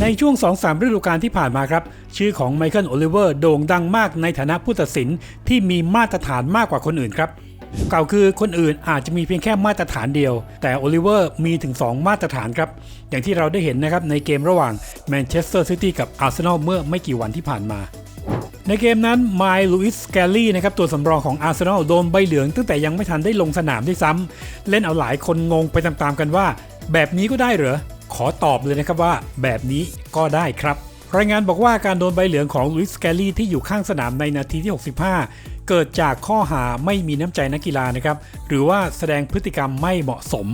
ในช่วง 2-3 ฤดูกาลที่ผ่านมาครับ ชื่อของไมเคิลโอลิเวอร์โด่งดังมากในฐานะผู้ตัดสินที่มีมาตรฐานมากกว่าคนอื่นครับกล่าวคือคนอื่นอาจจะมีเพียงแค่มาตรฐานเดียว แต่โอลิเวอร์มีถึง 2 มาตรฐานครับ อย่างที่เราได้เห็นนะครับในเกมระหว่างแมนเชสเตอร์ซิตี้กับอาร์เซนอลเมื่อไม่กี่วันที่ผ่านมา ในเกมนั้นไมล์ลูอิสแกลลี่นะครับตัวสำรองของอาร์เซนอลโดนใบเหลืองตั้งแต่ยังไม่ทันได้ลงสนามด้วยซ้ำเล่นเอาหลายคนงงไปตามๆกันว่า แบบนี้ก็ได้เหรอ ขอตอบเลยนะครับว่าแบบนี้ก็ได้ครับ รายงานบอกว่าการโดนใบเหลืองของลุยส์แกลลี่ที่อยู่ข้างสนามในนาทีที่ 65 เกิดจากข้อหาไม่มีน้ำใจนักกีฬานะครับ หรือว่าแสดงพฤติกรรมไม่เหมาะสม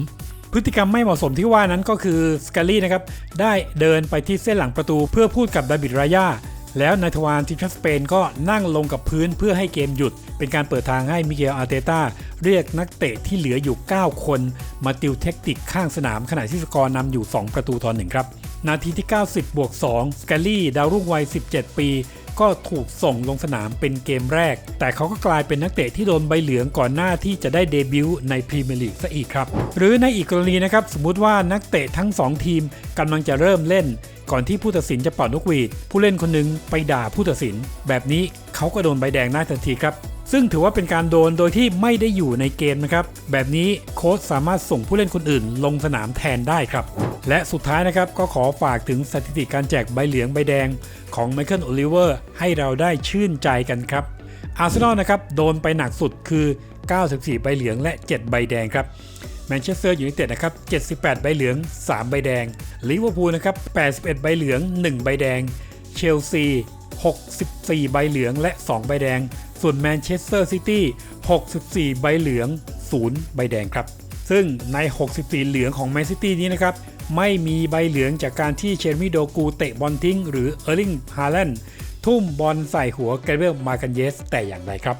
พฤติกรรมไม่เหมาะสมที่ว่านั้นก็คือสแกลลี่นะครับได้เดินไปที่เส้นหลังประตูเพื่อพูดกับดาบิดรายา แล้วนายทวารทีมชาติสเปนก็นั่งลงกับพื้นเพื่อให้เกมหยุด เป็นการเปิดทางให้มิเกลอาร์เตตาเรียกนักเตะที่เหลืออยู่ 9 คน มาติวเทคนิคข้างสนามขณะที่สกอร์นำอยู่ 2 ประตูต่อหนึ่งครับ นาทีที่ 90บวก2สกาลี่ดาวรุ่งวัย 17 ปี ก็ถูกส่งลงสนามเป็นเกมแรก แต่เขาก็กลายเป็นนักเตะที่โดนใบเหลืองก่อนหน้าที่จะได้เดบิวต์ในพรีเมียร์ลีกซะอีกครับ หรือในอีกกรณีนะครับ สมมุติว่านักเตะทั้ง 2 ทีมกำลังจะเริ่มเล่น ก่อนที่ผู้ตัดสินจะเป่านกหวีดผู้เล่นคนหนึงไปด่าผู้ตัดสิน แบบนี้เขาก็โดนใบแดงหน้าทันทีครับ ซึ่งถือว่าเป็นการโดนโดยที่ไม่ได้อยู่ในเกมนะครับ แบบนี้โค้ชสามารถส่งผู้เล่นคนอื่นลงสนามแทนได้ครับ และสุดท้ายนะครับก็ขอฝากถึงสถิติการแจกใบเหลืองใบแดงของไมเคิลโอลิเวอร์ให้เราได้ชื่นใจกันครับอาร์เซนอลนะครับโดนไปหนักสุดคือ 94 ใบเหลืองและ 7 ใบแดงครับแมนเชสเตอร์ยูไนเต็ดนะครับ 78 ใบเหลือง 3 ใบแดง ลิเวอร์พูลนะครับ 81 ใบเหลือง 1 ใบแดง เชลซี 64 ใบเหลืองและ 2 ใบแดง ส่วนแมนเชสเตอร์ซิตี้ 64 ใบเหลือง 0 ใบแดงครับ ซึ่งใน 64 เหลืองของแมนซิตี้นี้นะครับ ไม่มีใบเหลืองจากการที่เชนมิโดกูเตะบอลทิ้ง หรือเออร์ลิงฮาแลนด์ทุ่มบอลใส่หัวแกเบลมากันเยสแต่อย่างใดครับ